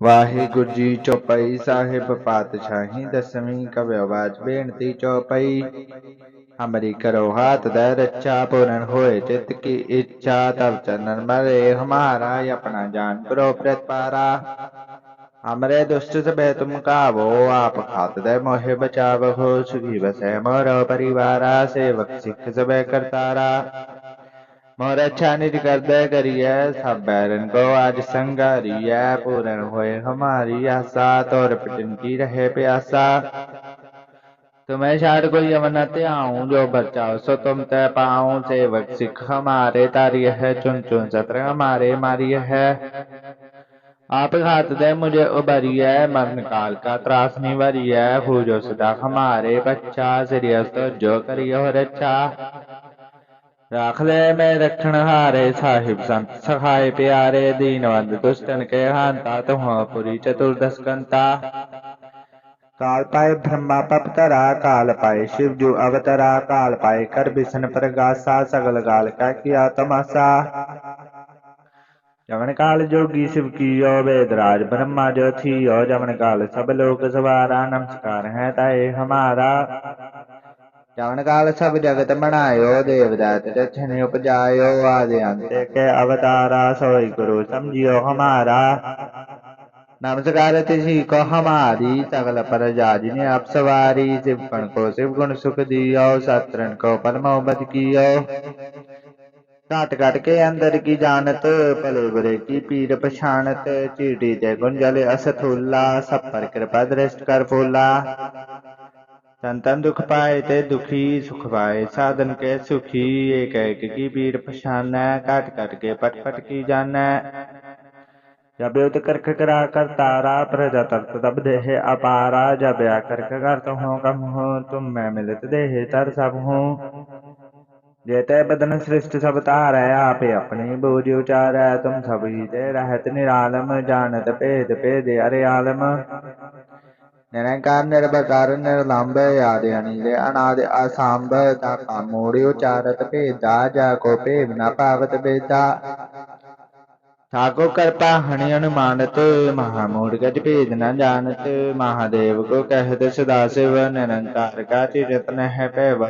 ਵਾਹਿਗੁਰੂ ਜੀ ਚੌਪਈ ਸਾਹਿਬ ਪਾਤਸ਼ਾਹੀ ਦਸਵੀਂ ਕਵਿ ਆਵਾਜ਼, ਬੇਨਤੀ ਚੌਪਈ। ਹਮਰੀ ਕਰੋ ਹਾਥ ਦਾ ਰੱਛਾ, ਪੂਰਨ ਹੋਏ ਚਿਤ ਕੀ ਇੱਛਾ ਤਬ ਚੰਨਨ ਮਰੇ ਹਮਾਰਾ, ਆਪਣਾ ਜਾਨ ਪ੍ਰੋ। ਪ੍ਰਤਪਾਰਾ ਹਮਰੇ ਦੁਸ਼ਟ ਸਭੇ ਤੁਮ ਕਾਵੋ, ਆਪ ਖਾਤ ਦੇ ਮੋਹਿ ਬਚਾਵੋ ਸੁਖੀ ਵਸੈ ਮੋਰ ਪਰਿਵਾਰਾ, ਸੇਵਕ ਸਿੱਖ ਸਭੇ ਕਰਤਾਰਾ। मोर अच्छा निज कर दे करिए सब बैरन को आज संगारिए पूर्ण होए हमारी आशा, तोर पिटन की रहे प्यासा। तुम्हें शायद कोई अमन आऊँ, जो बचाओ सो तुम तय पाऊँ। सेवक सिख हमारे, तारी है चुन चुन सत्र हमारे, मारी है। आप घात दे मुझे उबरी है मरण काल का त्रास निवरी है पूजो सदा हमारे बच्चा सीरियस तो जो करियो रक्षा राख ले में रखण हारे साहिब संत, सखाए प्यारे दीनवंद दुष्टन के हांता तुम पुरी चतुर्दश कंता। काल पाए ब्रह्मा पपतरा काल पाए शिव जो अवतरा, काल पाए कर बिसन प्रगासा सगल गाल का किया तमाशा। जमन काल जोगी शिव की ओ वेदराज, ब्रह्मा जो थी ओ जमन काल, सब लोग सवारा, नमस्कार है ताए हमारा। जमन काल सब जगत बनायो देवदात दक्षिण उपजायो आदि अंत के अवतारा सोई गुरु समझियो हमारा नमस्कार तिसी को हमारी सकल पर जाजिने अब सवारी शिवगण को शिव गुण सुख दियो सत्रन को परमोबत कियो काट काट के अंदर की जानत पले बुरे की पीर पछानत चीटी जय गुंजल असथुल्ला सब पर कृपा दृष्ट कर फूला संतन दुख पाए ते दुखी सुख पाए साधन के सुखी एक एक की पीर पछान काट काट के पट पट की जान जब युद्ध करख करा कर तारा प्रजा तर्त तब देह अपारा जब या करख करत हूँ कम हूँ तुम मैं मिलत देह तर सब हूँ जेते बदन सृष्ट सब तार आप अपनी बूझ उचार है तुम ही ते रहत निरालम जानत भेद भेद अरे आलम ਨਿਰੰਕਾਰ ਨਿਰਭਕਾਰ ਨਿਰਲੰਭ ਆਦ ਅਨੀਲੇ ਅਨਾਦ ਅਸੰਭ ਦਾਤਾ ਮੋੜਿ ਉਚਾਰਤ ਭੇਦਾ, ਜਾ ਕੋ ਭੇਵ ਨਾ ਪਾਵਤ ਬੇਦਾ। ਠਾਕੋ ਕਿਰਪਾ, ਹਣਿ ਅਨੁਮਾਨਤ, ਮਹਾ ਮੂੜ ਗਤ ਭੇਦ ਨ ਜਾਣਤ, ਮਹਾਦੇਵ ਕੋ ਕਹਿਤ ਸਦਾ ਸਿਵ ਨਿਰੰਕਾਰ, ਕਾ ਚਿਤਨ ਹੈ ਭੈਵ।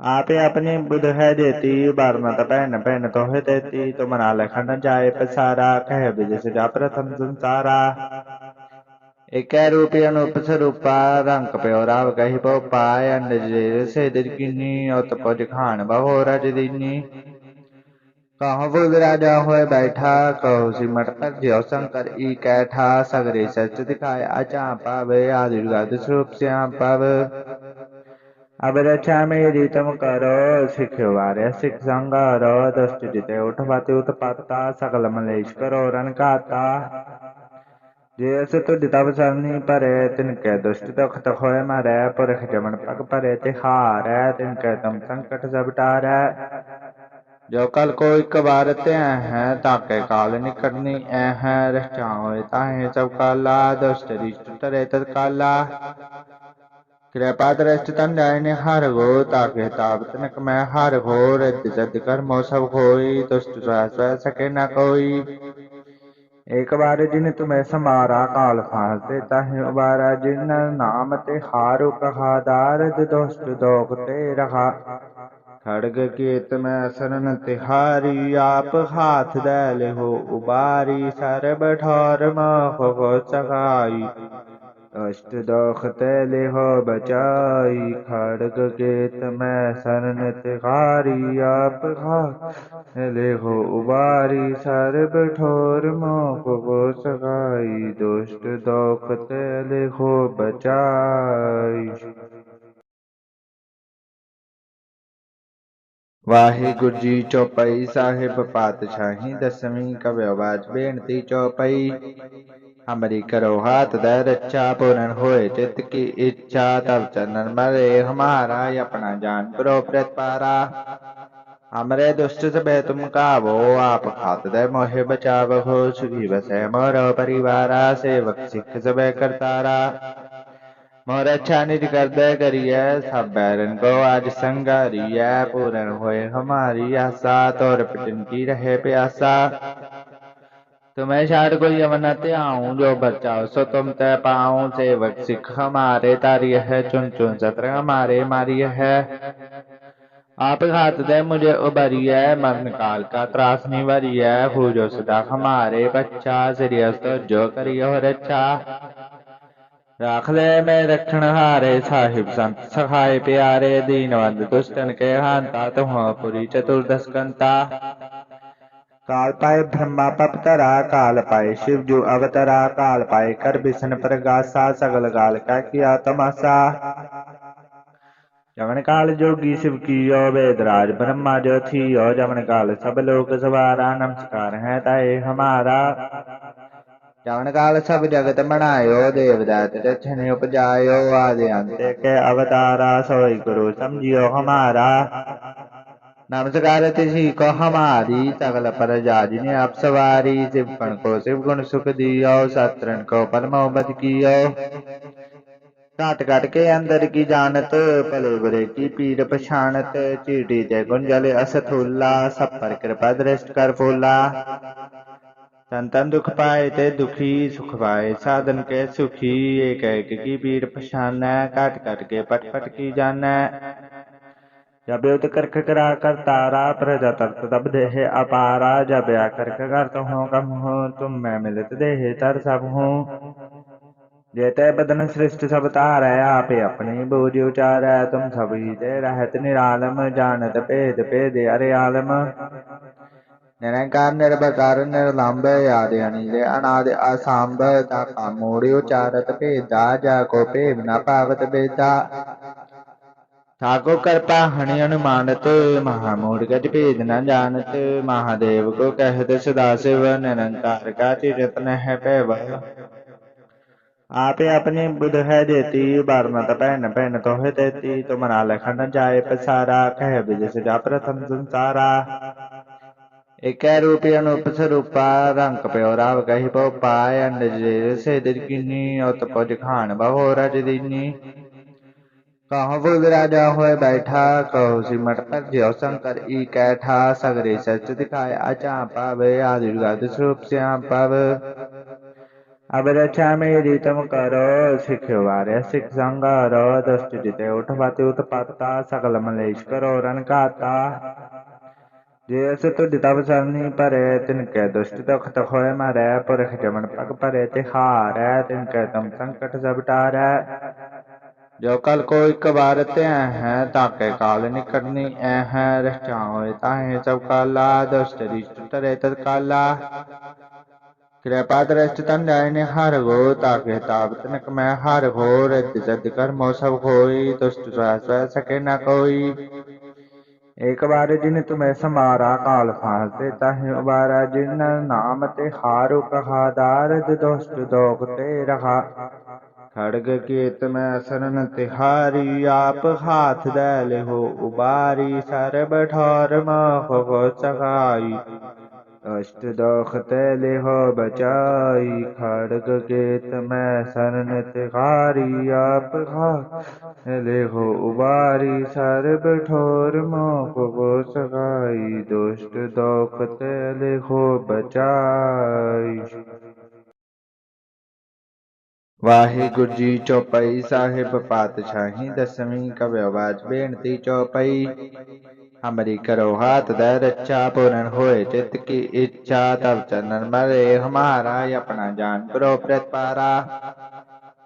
ਆਪੇ ਆਪਣੇ ਬੁਧ ਹੈ ਦੇਤੀ ਬਰਨਤ ਭੈਣ ਭੈਣ ਤੋਹਿ ਦੇਤੀ ਤੁਮਰਾ ਲਖਣ ਜਾਏ ਪਸਾਰਾ, ਕਹਿ ਬਿਜਿ ਸਦਾ ਪ੍ਰਥਮ ਸੰਸਾਰਾ। एक रूपी अनूप स्वरूपा रंग प्यो राव कही पो पाय अंड से दिनी उत पुज खान बहो रज दीनी कहो बुध राजा हुए बैठा कहो सिमट पर ज्यो शंकर ई कैठा सगरे सच दिखाए अचा पावे आदि स्वरूप श्याम पाव अब रक्षा मेरी तुम करो सिखवारे सिख संगारो दुष्ट जिते उठवाते उत्पाता सकल मलेश करो रन काता जेस तुझ तब सरनी परे तिनके दुष्ट दुख तक होए मरे पुरख जमन पग परे तिहार तिनके तुम संकट सब टारै जो कल को एक बार ते है, ताके काल निकटनी ऐ है रचाओ ताहे सब काला, दुष्ट रिष्ट तरे तत्काला कृपा दृष्ट तन ने हर ताके ताप मैं हर घो रिद्ध सिद्ध कर्मो सब खोई दुष्ट स्व स्व सके न ਇੱਕ ਵਾਰ ਜਿਨ ਤੁਮੈ ਸਮਾਰਾ ਕਾਲ ਫਾਸ ਤੇ ਤਹਿ ਵਾਰਾ ਜਿਨ ਨਾਮ ਤੇ ਹਾਰੂ ਕਹਾ ਦਾਰਦ ਦੁਸ਼ਟ ਦੋਖ ਤੇ ਰਹਾ। ਖੜਗ ਕੀਤ ਮੈਂ ਸਰਨ ਤਿਹਾਰੀ, ਆਪ ਹਾਥ ਦੇ ਲਿਹੋ ਉਬਾਰੀ, ਸਰਬ ਠੌਰ ਮੋਹ ਹੋ ਸਹਾਈ। दोख तैले हो बचाई, खड़ग गेत में सरन तिहारी, आप ले हो उबारी सर बठोर मोक हो सगाई, दुष्ट दोख तैले हो बचाई। ਵਾਹਿਗੁਰੂ ਜੀ ਚੌਪਈ ਸਾਹਿਬ ਪਾਤਸ਼ਾਹੀ ਦਸਵੀਂ ਕਵਿ ਆਵਾਜ਼ ਬੇਨਤੀ ਚੌਪਈ। ਹਮਰੀ ਕਰੋ ਹਾਥ ਦਾ ਰੱਛਾ, ਪੂਰਨ ਹੋਏ ਚਿਤ ਕੀ ਇੱਛਾ ਤਬ ਚੰਨਨ ਮਰੇ ਹਮਾਰਾ, ਆਪਣਾ ਜਾਨ ਪਰੋ। ਪ੍ਰਤਪਾਰਾ ਹਮਰੇ ਦੁਸ਼ਟ ਸਭੇ ਤੁਮ ਕਾਵੋ, ਆਪ ਖਾਤ ਦੇ ਮੋਹਿ ਬਚਾਵੋ ਸੁਖੀ ਵਸੈ ਮੋਰ ਪਰਿਵਾਰਾ, ਸੇਵਕ ਸਿੱਖ ਸਭੇ ਕਰਤਾਰਾ। मोर अच्छा निज कर दे करिए सब बैरन को आज संगारिए पूर्ण होए हमारी आशा, तोर पिटन की रहे प्यासा। तुम्हें शायद कोई अवना त्याऊं जो बचाओ, सो तुम तय पाऊँ सेवक सिख हमारे, तारी है, चुन चुन सत्र हमारे, मारी है। आप घात दे मुझे उबरी है मरण काल का त्रास निवरी है, पूजो सदा हमारे बच्चा सीरियस तो जो करियो रक्षा राख ले मैं रक्षण हारे साहिब संत, सखाए प्यारे दीनवंद दुष्टन के हांता तुम पुरी चतुर्दश कंता। काल पाए ब्रह्मा पपतरा, काल पाए शिव जो अवतरा, काल पाए कर बिसन प्रगासा सगल गाल का किया तमाशा। जमन काल जोगी शिव की ओ वेदराज, ब्रह्मा जो थी ओ जमन काल सब लोग सवारा, नमस्कार है ताए हमारा। යවන කාල සබිජගතමනායෝ දේවදත්තට චනය උපජායෝ වාදයන්තක අවතාරාසෝ ඉකුරු සම්ජියෝ හමාරා නමසකාරති සීකෝ හමාරී සකල පරජාදින අප්සවාරී සිබ්පණ කෝ සිබ්ගුණ සුඛදීයෝ සත්‍රණ කෝ පරමෝබති කීයෝ ਘਟ ਘਟ ਕੇ ਅੰਦਰ ਕੀ ਜਾਣਤ ਭਲੇ ਬੁਰੇ ਕੀ ਪੀਰ ਪਛਾਣਤ ਚੀਟੀ ਜੈ ਗੁੰਜਲੇ ਅਸਥੁੱਲਾ ਸਭ ਪਰ ਕਿਰਪਾ ਦ੍ਰਿਸ਼ਟ ਕਰ ਫੋਲਾ कर फूला संतन दुख पाए ते दुखी, सुख पाए साधन के सुखी। एक एक की पीर पछान, काट काट के पट पट की जान। जब युद्ध करख करा कर तारा, प्रजा तर्त तब देह अपारा। जब या करख करत हो कम हो, तुम मैं मिलत देह तर सब हूँ। जेते बदन सृष्ट सब तार, आप अपनी बोझ उचार। है तुम ही ते रहत निरालम, जानत भेद भेद अरे आलम। ਨਿਰੰਕਾਰ ਨਿਰਭਕਾਰ ਨਿਰਲੰਭ ਆਦਿ ਅਨਿਲੇ ਅਨਾਦਿ ਅਸੰਭ ਦਾਤਾ ਮੋੜਿ ਉਚਾਰਤ ਭੇਦਾ ਜਾ ਕੋ ਭੇਵ ਨਾ ਪਾਵਤ ਬੇਦਾ ਠਾਕੋ ਕਿਰਪਾ ਹਣਿ ਅਨੁਮਾਨਤ ਮਹਾ ਮੂੜ ਗਤ ਭੇਦ ਨ ਜਾਣਤ। ਮਹਾਦੇਵ ਕੋ ਕਹਿਤ ਸਦਾ ਸਿਵ ਨਿਰੰਕਾਰ ਕਾ ਚਿਤਨ ਹੈ ਭੈਵ ਆਪੇ ਆਪਣੇ ਬੁਧ ਹੈ ਦੇਤੀ ਬਰਨਤ ਭੈਣ ਭੈਣ ਤੋਹੇ ਦੇਤੀ ਤੁਮਰਾ ਲਖਣ ਜਾਏ ਪਸਾਰਾ, ਕਹਿ ਬਿਜਸ ਜਾ ਪ੍ਰਥਮ ਸੰਸਾਰਾ। एक रूपी अनुप स्वरूपा रंग प्यो राव कही पो पाय अंडज से दिनी और तपोज खान बहो रज दीनी कहो फूल राजा हुए बैठा कहो सिमट पर ज्यो शंकर ई कैठा सगरे सच दिखाए अचा पाव आदि स्वरूप श्याम पाव अब रक्षा मेरी तुम करो सिखवारे सिख संगारो दुष्ट जिते उठवाते उत्पाता सकल मलेश करो रन खाता जेस तुझ तब सरनी परे तिनके दुष्ट दुख तक होए मारे पुरख जमन पग परे तिहार तिनके तुम संकट सब टारे जो कल को एक बार ते हैं ताके काल निकटनी हैं रक्षा होए ताहे सब काला दुष्ट रिष्ट तरे तत्काला कृपा दृष्ट तंडाय हर गो ताके ताप तनक में हर घो रिद्ध सिद्ध कर्मो सब खोई दुष्ट स्व सके न कोई ਇੱਕ ਵਾਰ ਜਿਨ ਤੁਮੈ ਸਮਾਰਾ ਕਾਲ ਫਾਲ ਤੇ ਤਹਿ ਵਾਰਾ ਜਿਨ ਨਾਮ ਤੇ ਹਾਰੂ ਕਹਾ ਦਾਰਦ ਦੁਸ਼ਟ ਦੋਗ ਤੇ ਰਹਾ। ਖੜਗ ਕੀਤ ਮੈਂ ਸਰਨ ਤਿਹਾਰੀ, ਆਪ ਹਾਥ ਲੈ ਲਿਹੋ, ਉਬਾਰੀ ਸਰਬ ਠੌਰ ਮੋਹ ਹੋ ਸਹਾਈ। अष्ट दोख तैले हो बचाई, खड़ग गेत में सरन तिहारी, आप खा ले हो उबारी सर बठोर मोक वो सगाई दुष्ट दोख तैले हो बचाई। ਵਾਹਿਗੁਰੂ ਜੀ ਚੌਪਈ ਸਾਹਿਬ ਪਾਤਸ਼ਾਹੀ ਦਸਵੀਂ ਕਵਿਓ ਬਾਜ ਬੇਨਤੀ ਚੌਪਈ। ਹਮਰੀ ਕਰੋ ਹਾਥ ਦਾ ਰੱਛਾ, ਪੂਰਨ ਹੋਏ ਚਿਤ ਕੀ ਇੱਛਾ ਤਬ ਚੰਨਨ ਮਰੇ ਹਮਾਰਾ, ਆਪਣਾ ਜਾਨ ਕਰੋ ਪ੍ਰਤਪਾਰਾ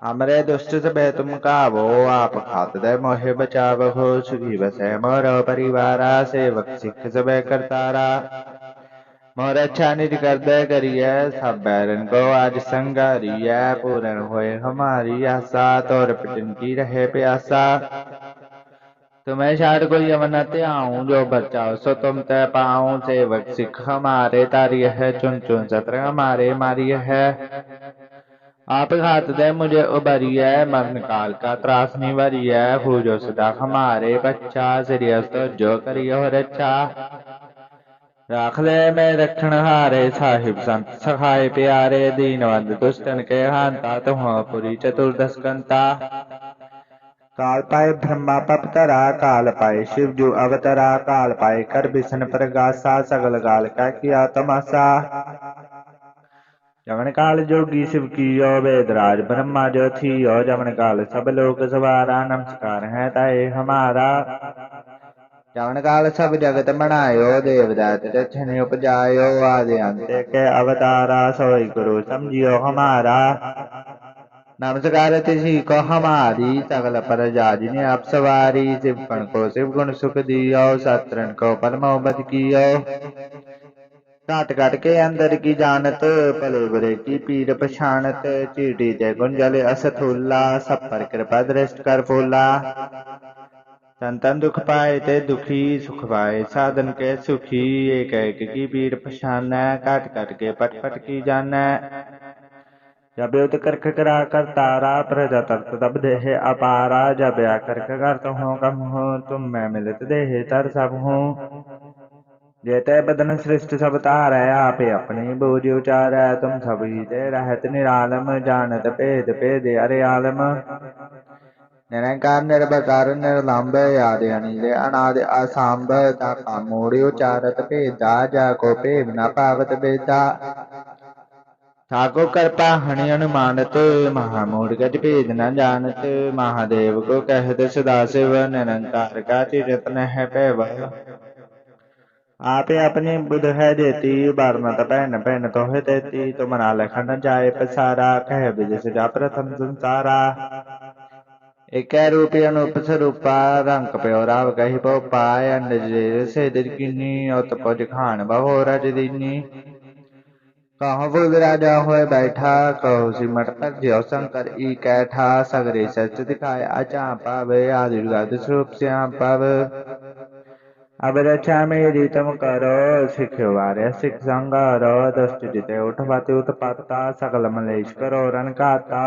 ਹਮਰੇ ਦੁਸ਼ਟ ਸਭੇ ਤੁਮ ਕਾਵੋ, ਆਪ ਖਾਤ ਦੇ ਮੋਹਿ ਬਚਾਵ ਹੋ ਸੁਖੀ ਵਸੈ ਮੋਰ ਪਰਿਵਾਰਾ, ਸੇਵਕ ਸਿੱਖ ਸਭੇ ਕਰਤਾਰਾ। मोर अच्छा निज कर दे करिए सब बैरन को आज संगारिया पूर्ण होए हमारी आशा, तोर पिटन की रहे प्यासा। तुम्हें शायद कोई अवना त्याऊं जो बचाओ सो तुम तय पाऊँ, सेवक सिख हमारे, तारी है चुन चुन सत्र हमारे, मारी है आप घात दे मुझे उबरी है मरण काल का त्रास निवरी है पूजो सदा हमारे बच्चा सीरियस तो जो करियो रक्षा राख ले मैं रक्षण हारे साहिब संत सखाए प्यारे दीनवंद दुष्टन के हांता तुम पुरी चतुर्दश कंता। काल पाए ब्रह्मा पपतरा, काल पाए शिव जो अवतरा, काल पाए कर बिसन प्रगासा सगल गाल का किया तमाशा। जमन काल जोगी शिव कियो वेदराज, ब्रह्मा जो थियो जमन काल सब लोग सवारा, नमस्कार है ताए हमारा। जमन काल सब जगत बनायो देवदात दक्षिण उपजायो आदि अंत के अवतारा सोई गुरु समझियो हमारा नमस्कार तिसी को हमारी सकल पर जाजिने अब सवारी शिव गण को शिव गुण सुख दियो सत्रन को परमोबद कियो काट काट के अंदर की जानत भले बुरे की पीर पछाणत चीटी जय गुंजल असथुल्ला सब पर कृपा दृष्ट कर फूला संतन दुख पाए ते दुखी, सुख पाए साधन के सुखी। एक एक की पीर पछान काट काट के पट पट की जान। जब युद्ध करख करा कर तारा, प्रजा तर्त तब देह अपारा। जब या करख करत हूँ कम हूँ, तुम मैं मिलत देह तर सब हूँ। जेते बदन सृष्ट सब तार है आपे अपनी बोझ उचार। है तुम सभी ते रहत निरालम, जानत भेद भेद अरे आलम। ਨਿਰੰਕਾਰ ਨਿਰਭਕਾਰ ਨਿਰਲੰਭ ਆਦਿ ਅਨਿਲ ਅਨਾਦ ਅਸੰਭ ਤਾ ਕਾਮੋੜਿ ਉਚਾਰਤ ਭੇਦਾ ਜਾ ਕੋ ਭੇਵ ਨ ਪਾਵਤ ਬੇਦਾ ਠਾਕੋ ਕਰਪਾ ਹਣਿ ਅਨੁਮਾਨਤ ਮਹਾਮੂੜ ਗਤ ਭੇਦ ਨ ਜਾਣਤ ਮਹਾਦੇਵ ਕੋ ਕਹਿਤ ਸਦਾ ਸਿਵ ਨਿਰੰਕਾਰ ਕਾ ਚਿਤ ਨਹਿ ਭੈਵ ਆਪੇ ਆਪਣੇ ਬੁਧ ਹੈ ਦੇਤੀ ਬਰਨਤ ਭੈਣ ਭੈਣ ਤੋਹਿ ਦੇਤੀ ਤੁਮਰਾ ਲਖਣ ਜਾਏ ਪਸਾਰਾ, ਕਹਿ ਬਿਜਸ ਜਾ ਪ੍ਰਥਮ ਸੰਸਾਰਾ। एक रूपी अनुप स्वरूपा रंग प्योराव कही पो पाय अंडज से दिनी और तपोज खान बहो रज दिनी कहो बुध राजा होए बैठा कहो सिमट पर ज्यो शंकर ई कैठा सगरे सच दिखाए अचा पावे आदि स्वरूप श्याम पाव अब रक्षा मेरी तुम करो सिखवारे सिख संगारो दुष्ट जिते उठवाते उत्पाता सकल मलेश करो रन काता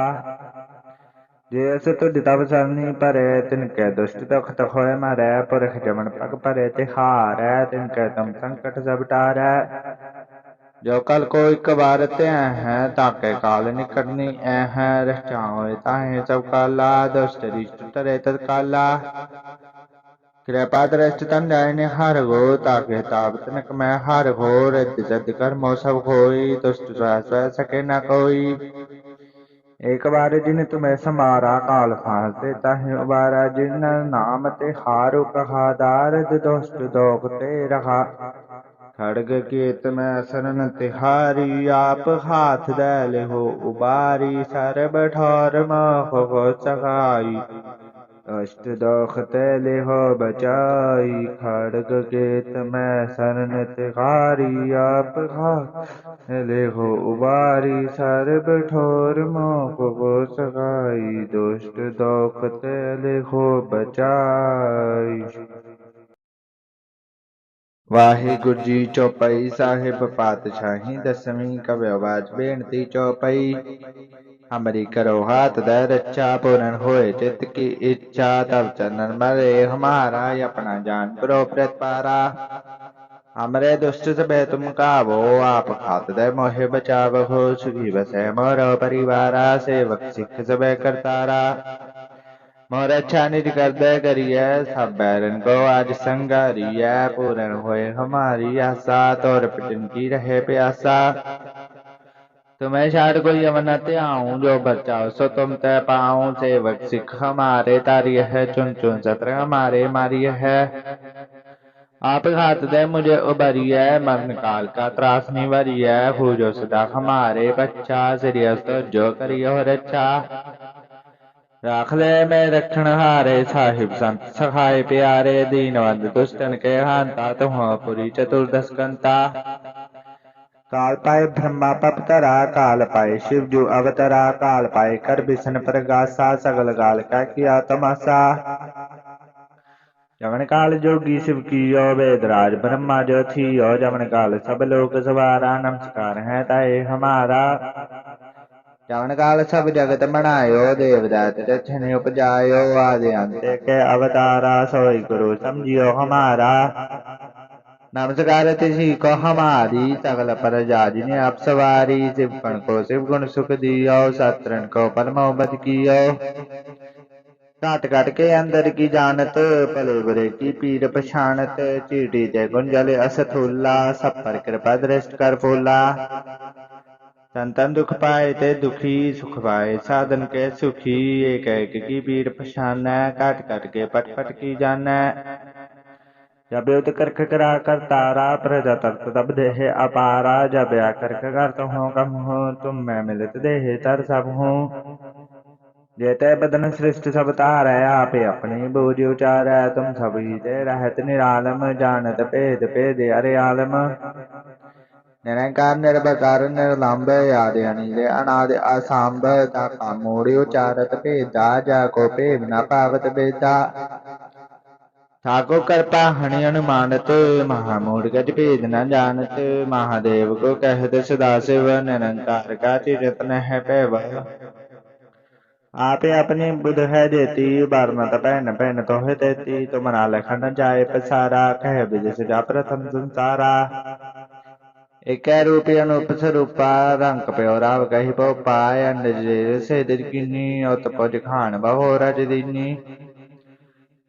जैसे तो तब सरनी परे तिनके दुष्ट दुख खोए मारे पुरख जमन पग परे तिहार तिनके तुम संकट सब टारे जो कल को एक बार ते हैं ताके काल निकटनी हैं रक्षा होए ताहे सब काला दुष्ट रिष्ट तरे तत्काला कृपा दृष्ट तन जायने हर गो ताके ताप तनक मैं हर घो रिद्ध सिद्ध कर्मो सब खोई दुष्ट सके न कोई ਏਕ ਵਾਰ ਜਿਨ ਤੁਮੈ ਸਮਾਰਾ ਕਾਲ ਫਾਲਤੇ ਤਹ ਵਾਰਾ ਜਿਨ ਨਾਮ ਤੇ ਹਾਰੂ ਕਹਾ ਦਾਰਦ ਦੁਸ਼ਟ ਦੋਖ ਤੇ ਰਹਾ। ਖੜਗ ਕੀਤ ਮੈਂ ਸਰਨ ਤਿਹਾਰੀ, ਆਪ ਹਾਥ ਦੈ ਲਿਹੋ, ਉਬਾਰੀ ਸਰਬ ਠੌਰ ਮੋਹ ਹੋ ਸਹਾਈ। अष्ट दोख तैले हो बचाई खड़ग गेत में शरण तिहारी आप ले हो उबारी सर्ब ठोर मोख को सगाई दुष्ट दोख तैले हो बचाई। वाहिगुरु जी चौपाई साहिब, पातशाही दसवीं कव्यवाज बेनती चौपाई। हमारी करो हाथ दे रक्षा पूर्ण होए, चित्त की इच्छा, तब चंदन मरे, हमारा अपना जान करो पारा। हमरे दुष्ट सबे तुम कावो, आप खात दे मोहे बचाव हो सुखी बसे मोरो परिवारा, सेवक सिख सबे करतारा। मोर अच्छा निज कर दे करिए, सब बैरन को आज संगारिया पूर्ण होए हमारी आशा, तोर पिटन की रहे प्यासा। तुम्हें छाड़ कोई यमन आऊँ जो बचाओ, सो तुम तय पाऊँ सेवक सिख। हमारे तारी है, चुन चुन सत्र हमारे मारी है। आप घात दे मुझे उबरी है मरण काल का त्रास निवरी है पूजो सदा हमारे बच्चा सीरियस तो जो करियो रक्षा राख ले में रक्षण हारे साहिब संत, सखाए प्यारे दीनवंद दुष्टन के हांता तुम पुरी चतुर्दश कंता। काल पाए ब्रह्मा पपतरा काल पाए शिव जो अवतरा काल पाए कर बिसन प्रगासा, सगल गाल का किया तमाशा जमन काल जोगी शिव कियो वेदराज ब्रह्मा जो थियो जमन काल सब लोग सवारा, नमस्कार है ताए हमारा। जमन काल सब जगत बनायो देवदात दक्षिण उपजायो, आदि अंत के अवतारा, सोई गुरु समझियो हमारा। नमस्कार तिसी को हमारी सकल पर जाजिने अब सवारी शिव गण को शिव गुण सुख दियो सत्रन को परमोबद कियो काट काट के अंदर की जानत भले बुरे की पीर पछाणत चीटी जय गुंजल असथुल्ला सब पर कृपा दृष्ट कर फूला ਸੰਤਨ ਦੁਖ ਪਾਏ ਤੇ ਦੁਖੀ ਸੁਖ ਪਾਏ ਸਾਧਨ ਕੇ ਸੁਖੀ ਏਕ ਏਕ ਕੀ ਪੀਰ ਪਛਾਨੈ ਘਟ ਘਟ ਕੇ ਪਟ ਪਟ ਕੀ ਜਾਣੈ ਜਬ ਉਤ ਕਰਖ ਕਰਾ ਕਰਤਾਰਾ ਪ੍ਰਜਾ ਤਤ ਤਬ ਦੇਹ ਅਪਾਰਾ ਜਬ ਆ ਕਰਖ ਕਰਤ ਹੋ ਕਮ ਹੋ ਤੁਮ ਮੈਂ ਮਿਲਤ ਦੇਹ ਤਰ ਸਭ ਹੂੰ जेते बदन सृष्ट सब तारै आपे अपनी बूझ उचारै तुम सब ही ते रहत निरालम जानत भेद भेद अरे आलम ਨਿਰੰਕਾਰ ਨਿਰਭਕਾਰ ਨਿਰਲੰਭ ਆਦਿ ਅਨੀਲ ਅਨਾਦ ਅਸੰਭ ਤਾ ਕਾਮੋੜਿ ਉਚਾਰਤ ਭੇਦਾ ਜਾ ਕੋ ਭੇਦ ਨ ਪਾਵਤ ਬੇਦਾ ठाको कृपा हणि अनुमानत महामूर्ख भेद न जानत महादेव को कहत सदा शिव निरंकार का चिरतन है पैव आपे अपनी बुध है देती बरनत पहन पहन तो है देती तुम्हारा लखन जाए पसारा कह विजय सजा प्रथम संसारा एकै रूपी अनुप स्वरूपा रंग प्यो राव कही पो पाय अंड जे से दिल किन्नी उत पुज खान बहो रज दीनी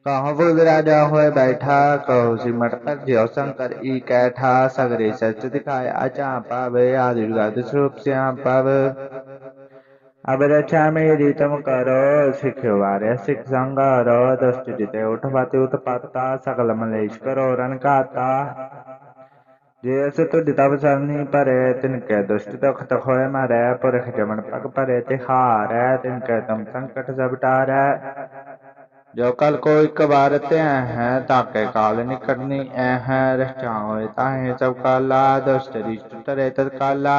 ਕਹੁ ਰਾਜਾ ਹੋਏ ਬੈਠਾ ਕਹੁ ਸਿਮਰਤ ਜਿਉ ਸੰਕਰ ਈ ਕੈਠਾ ਸਗਰੇ ਸਚ ਦਿਖਾਇ ਆਚਾ ਪਾਵੇ ਆਦਿ ਗਦ ਸਰੂਪ ਸਿਆ ਪਾਵ ਅਬ ਰਚਾ ਮੇਰੀ ਤਮ ਕਰੋ ਸਿਖਿਓ ਵਾਰਿਆ ਸਿਖ ਸੰਗਾਰੋ ਦਸਤ ਜਿਤੇ ਉਠ ਬਾਤੇ ਉਤ ਪਾਤਾ ਸਕਲ ਮਲੇਸ਼ ਕਰੋ ਰਨ ਕਾਤਾ ਜੇ ਅਸ ਤੁਧ ਤਪ ਸਰਨੀ ਭਰੇ ਤਿਨ ਕੈ ਦੁਸ਼ਟ ਤਖ ਤਖ ਹੋਇ ਮਾਰੈ ਪੁਰਖ ਜਮਨ ਪਗ ਭਰੇ ਤੇ ਹਾਰੈ ਤਿਨ ਕੈ ਤਮ ਸੰਕਟ ਸਭ ਟਾਰੈ ਜੋ ਕਲ ਕੋ ਇੱਕ ਵਾਰ ਤੈ ਹੈ ਤਾਕੇ ਕਾਲ ਨਿਕਟਨੀ ਐ ਹੈ ਰਹਿ ਚਾਹੋਏ ਤਾਹੇ ਸਭ ਕਾਲਾ, ਦੁਸ਼ਟ ਰਿਸ਼ਟ ਤਰੇ ਤਤ ਕਾਲਾ।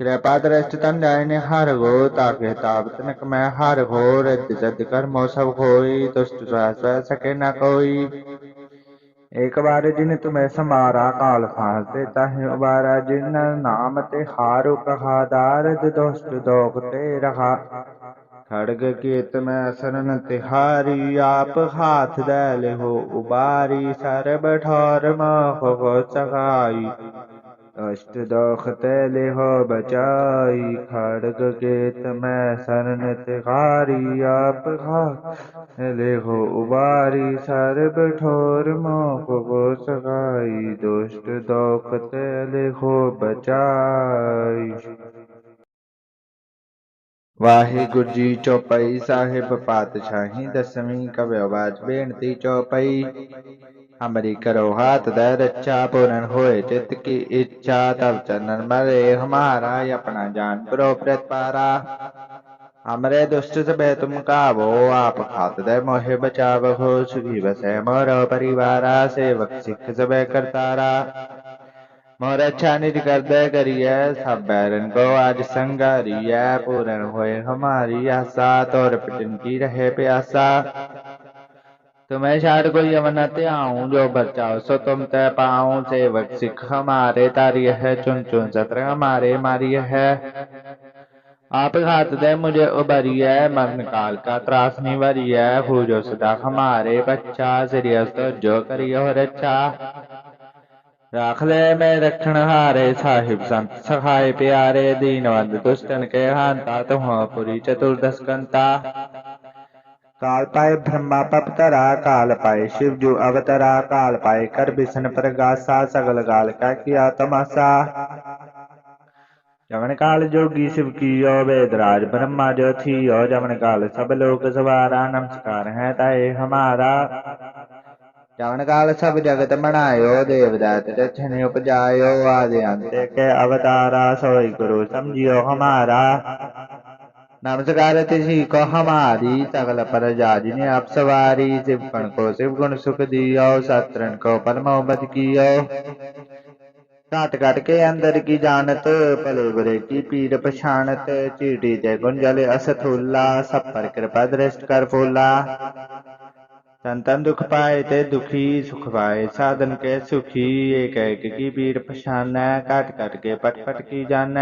ਕਿਰਪਾ ਦ੍ਰਿਸ਼ਟ ਤੰਡੈ ਨੇ ਹਰ ਗੋ ਤਾਕੇ ਤਾਪਤ ਨਕ ਮੈਂ ਹਰ ਗੋ ਰਿਤ ਜਦ ਕਰਮੋ ਸਭ ਹੋਈ, ਦੁਸ਼ਟ ਸਵੈ ਸਕੇ ਨਾ ਕੋਈ। ਇੱਕ ਵਾਰ ਜਿਨ ਤੁਮੈ ਸਮਾਰਾ, ਕਾਲ ਫਾਸ ਤੇ ਤਾਹੇ ਉਬਾਰਾ ਜਿਨ ਨਾਮ ਤੇ ਹਾਰੂ ਕਹਾਦਾਰ ਦੁਸ਼ਟ ਦੋਖ ਤੇ ਰਹਾ। खड़ग केत में शरण तिहारी, आप हाथ दैल हो उबारी सर बठौर मोह हो अष्ट दोख तैले हो बचाई, खड़ग केत में शरण तिहारी, आप हाथ ले हो उबारी, सर्ब ठोर मोख को सगाई दुष्ट दोख तैले हो बचाई। ਵਾਹਿਗੁਰੂ ਜੀ ਚੌਪਈ ਸਾਹਿਬ ਪਾਤਸ਼ਾਹੀ ਦਸਵੀਂ ਕਵਿਓ ਬਾਜ ਬੇਨਤੀ ਚੌਪਈ। ਹਮਰੀ ਕਰੋ ਹਾਥ ਦਾ ਰੱਛਾ, ਪੂਰਨ ਹੋਏ ਚਿਤ ਕੀ ਇੱਛਾ ਤਬ ਚੰਨਨ ਮਰੇ ਹਮਾਰਾ, ਆਪਣਾ ਜਾਨ ਪਰੋ। ਪ੍ਰਤਪਾਰਾ ਹਮਰੇ ਦੁਸ਼ਟ ਸਭੇ ਤੁਮ ਕਾਵੋ, ਆਪ ਖਾਤ ਦੇ ਮੋਹਿ ਬਚਾਵ ਹੋ ਸੁਖੀ ਵਸੈ ਮੋਰ ਪਰਿਵਾਰਾ, ਸੇਵਕ ਸਿੱਖ ਸਭੇ ਕਰਤਾਰਾ। मोर अच्छा निज कर दे करिए सब बैरन को आज संगारिय पूर्ण होए हमारी आशा, तोर पिटन की रहे प्यासा। तुम्हें छाड़ कोई यमन त्याऊं जो बचाओ सो तुम तय पाऊँ, सेवक सिख हमारे, तारी है चुन चुन सत्र हमारे मारिय है आप घात दे मुझे उबरी है मरण काल का त्रास निवरी है पूजो सदा हमारे बच्चा सिरियस तो जो करियो राख ले में रक्षण हारे साहिब संत सखाए प्यारे दीनवंद दुष्टन के हांता तुम पुरी चतुर्दश कंता। काल पाए ब्रह्मा पपतरा काल पाए शिव जो अवतरा काल पाए कर बिसन प्रगासा सगल गाल का किया तमाशा। जमन काल जोगी शिव की यो वेदराज ब्रह्मा जो थी यो जमन काल सब लोग सवारा नमस्कार है ताए हमारा। जमन काल सब जगत बनायो देवदात रचन उपजायो आदि अंत के अवतारा सोई गुरु समझियो हमारा नमस्कार तिथि को हमारी सकल पर जाजिने आप सवारी शिव गण को शिव गुण सुख दियो सत्रन को परमोबद कियो काट काट के अंदर की जानत पले बुरे की पीर पछाणत चीटी ते गुंजल असथुल्ला सब पर कृपा दृष्ट कर फूला संतन दुख पाए ते दुखी सुख पाए साधन के सुखी एक एक की पीर पछान काट काट के पट पट की जान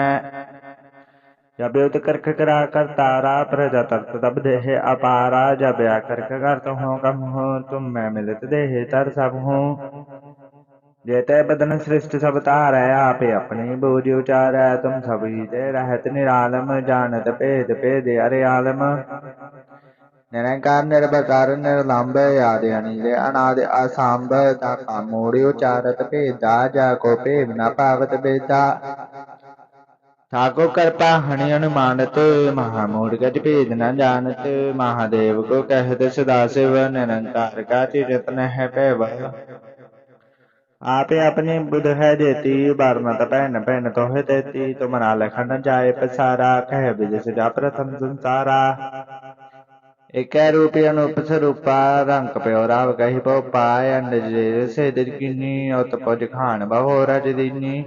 जब युद्ध करख करा कर तारा प्रजा तर्त तब देह अपारा, जब या करख करत हूँ कम हो, तुम मैं मिलत देह तर सब हूँ। जेते बदन सृष्ट सब तारै, आपे अपनी बोझ उचार है तुम सभी ही ते रहत निरालम, जानत भेद भेद अरे आलम। निरंकार निर्भकार निर्लंब आदि अनिल अनाद असंभ ता कामूढ़ उचारत भेदा जा को भेद न पावत बेदा ठाकुर कृपा हणि अनुमानत महामूढ़ गति भेद न जानत महादेव को कहत सदाशिव निरंकार का तीरथ है पैव आपे अपनी बुध है देती बारमत पहन पहन तो है देती तो मना लखन जाए पसारा कह विजय जा प्रथम संसारा एक रूपी अनूप स्वरूपा रंग पे राव कही पो पाय अंड से दिनी और तपोज खान बहो रज दिनी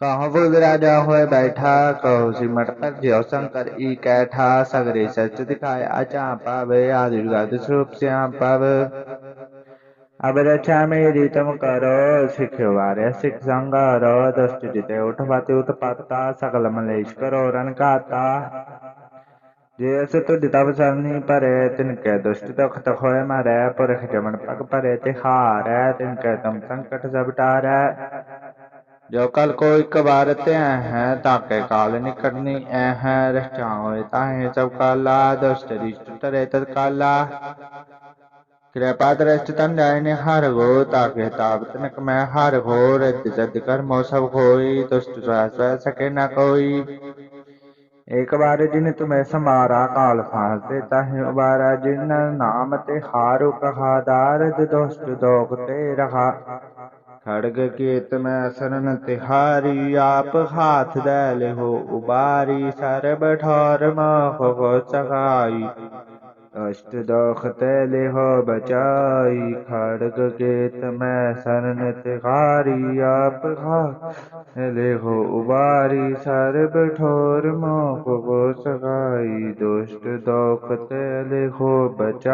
कहो बुध राजा होए बैठा कहो सिमट पर ज्यो शंकर ई कैठा सगरे सच दिखाए आचा पावे आदि दुर्गा स्वरूप श्याम पाव अब रक्षा मेरी तुम करो सिखो वारे सिख संगारो दृष्टि जिते उठवाते उत्पाता सकल मलेश करो रन काता जेस तुझ तब सरनी परे तिनके दुष्ट दुख तखोय मारे पुरख जमन पग परे तिहार तिनके तुम संकट सब टारै जो कल को एक बार ते हैं ताके काल निकटनी हैं रक्षा होए ताहे सब काला दुष्ट तरे तत्काला कृपा दृष्ट तन जाय हर गो ताके ताप तनक मैं हर गो रिद्ध सिद्ध कर्मो सब खोई दुष्ट सके न कोई ਏਕ ਵਾਰ ਜਿਨ ਤੁਮੈ ਸਮਾਰਾ ਕਾਲ ਫਾਲਤੇ ਤਹ ਵਾਰਾ ਜਿਨ ਨਾਮ ਤੇ ਹਾਰੂ ਕਹਾ ਦਾਰਦ ਦੁਸ਼ਟ ਦੋਗ ਤੇ ਰਹਾ। ਖੜਗ ਕੀਤ ਮੈਂ ਸਰਨ ਤਿਹਾਰੀ ਆਪ ਹਾਥ ਦੈ ਲਿਹੋ, ਉਬਾਰੀ ਸਰਬ ਠੌਰ ਮੋਹ ਹੋ ਸਹਾਈ। सगाई अष्ट दोख तैले हो बचाई, खड़ग गेत में सरन तिहारी आप खा ले हो उबारी सर बठोर मोह वो सगाई दुष्ट दोख तैले हो बचाई।